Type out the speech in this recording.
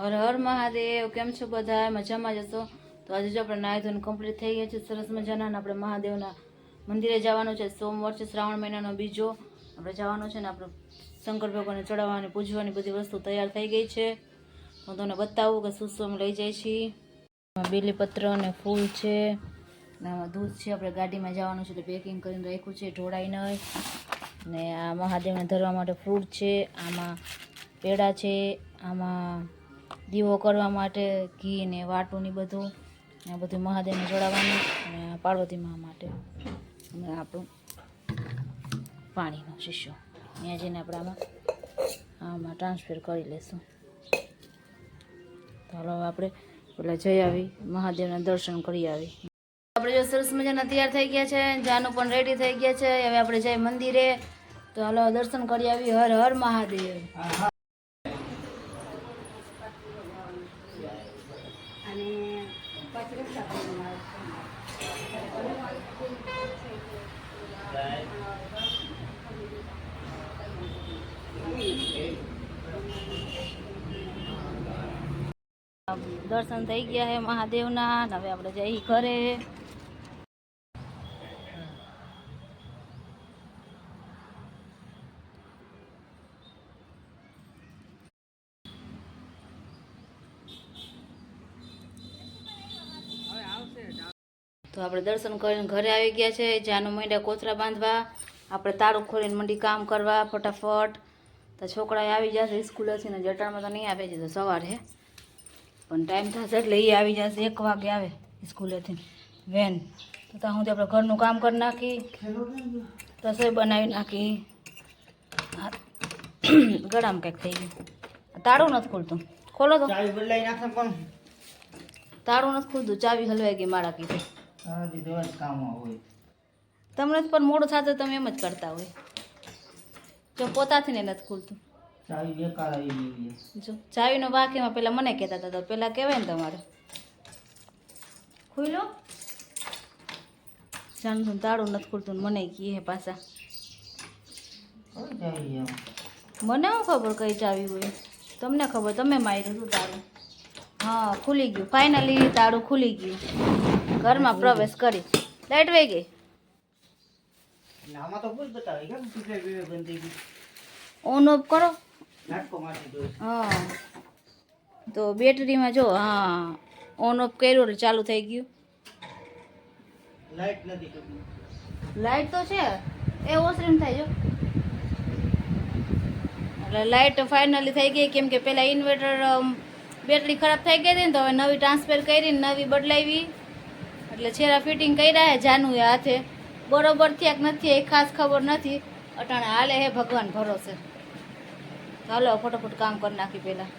હર હર મહાદેવ, કેમ છો બધા? મજામાં જશો તો આજે જો આપણે નાહી ધોઈને કમ્પ્લીટ થઈ ગયા છે, સરસ મજાના, અને આપણે મહાદેવના મંદિરે જવાનું છે. સોમવાર છે, શ્રાવણ મહિનાનો બીજો. આપણે જવાનું છે ને આપણે શંકર ભગવાનને ચડાવવાની, પૂજવાની બધી વસ્તુ તૈયાર થઈ ગઈ છે. હું તમને બતાવું કે શું શું લઈ જાય છીએ. બીલીપત્ર અને ફૂલ છે આમાં દૂધ છે. આપણે ગાડીમાં જવાનું છે, એટલે પેકિંગ કરીને રાખ્યું છે ઢોળાઈ નહીં ને આ મહાદેવને ધરવા માટે ફ્રૂટ છે. આમાં પેડા છે, આમાં દીવો કરવા માટે, ઘી ને વાટું ને બધું, આ બધું મહાદેવને ચડાવવાનું અને પાર્વતી મા માટે. અને આપણું પાણીનો શીશો ત્યાં જઈને આપણે આમાં આમાં ટ્રાન્સફર કરી લેશું. તો હાલો હવે આપણે પેલા જઈ આવી, મહાદેવના દર્શન કરી આવી. આપણે જો સરસ મજાના તૈયાર થઈ ગયા છે, જાનું પણ રેડી થઈ ગયા છે. હવે આપણે જઈ મંદિરે. તો હાલો દર્શન કરી આવી, હર હર મહાદેવ. દર્શન થઈ ગયા હે મહાદેવના. હવે આપણે જઈ ઘરે. તો આપણે દર્શન કરીને ઘરે આવી ગયા છે. જાનું મંડ્યા કોથરા બાંધવા આપણે તાળું ખોલીને મંડી કામ કરવા ફટાફટ. તો છોકરા આવી જશે સ્કૂલેથી ને જટાણમાં તો નહીં આવે છે તો સવારે પણ ટાઈમ થશે એટલે એ આવી જશે એક વાગે આવે સ્કૂલેથી વેન તો ત્યાં હું આપણે ઘરનું કામ કરી નાખી. રસોઈ બનાવી નાખી. ગળામાં કંઈક થઈ ગયું. તાળું નથી ખુલતું. ખોલો તો. તાળું નથી ખુલતું ચાવી હલવાઈ ગઈ મારા કીધે. તમને પણ મોડું થતું તમે એમ જ કરતા હોય. જો પોતાથી ને નથી ખુલતું. જો ચાવીનો વાક્યમાં પહેલાં મને કહેતા હતા તો પહેલાં કહેવાય ને તમારે. ખુલ્લો જાણતું તાળું નથી ખુલતું મને કહે હે પાછા એમ? મને શું ખબર કઈ ચાવી હોય? તમને ખબર તમે માર્યું હતું તાળું. હા ખુલી ગયું. ફાઇનલી તાળું ખુલી ગયું. ઘરમાં પ્રવેશ કરી. લાઈટ વહી ગઈ. આમાં તો ભૂલ બતાવે. કેમ ટીપે પીવે બંધ થઈ ગઈ ઓન ઓફ કરો. હા. તો બેટરીમાં જો હા. ઓન ઓફ કર્યો એટલે ચાલુ થઈ ગયું. લાઈટ નથી લાઈટ તો છે. એ ઓસરીમ થાય જો. એટલે લાઈટ ફાઇનલી થઈ ગઈ. કેમ કે પહેલાં ઇન્વર્ટર બેટરી ખરાબ થઈ ગઈ હતી ને તો હવે નવી ટ્રાન્સફર કરી ને નવી બદલાવી. એટલે છેરા ફિટિંગ કર્યા હે જાનું એ હાથે. બરોબર થયા કે નથી એ ખાસ ખબર નથી. અટાણે હાલે હે ભગવાન ભરોસે. ચાલો ફટોફટ કામ કરી નાખી પેલા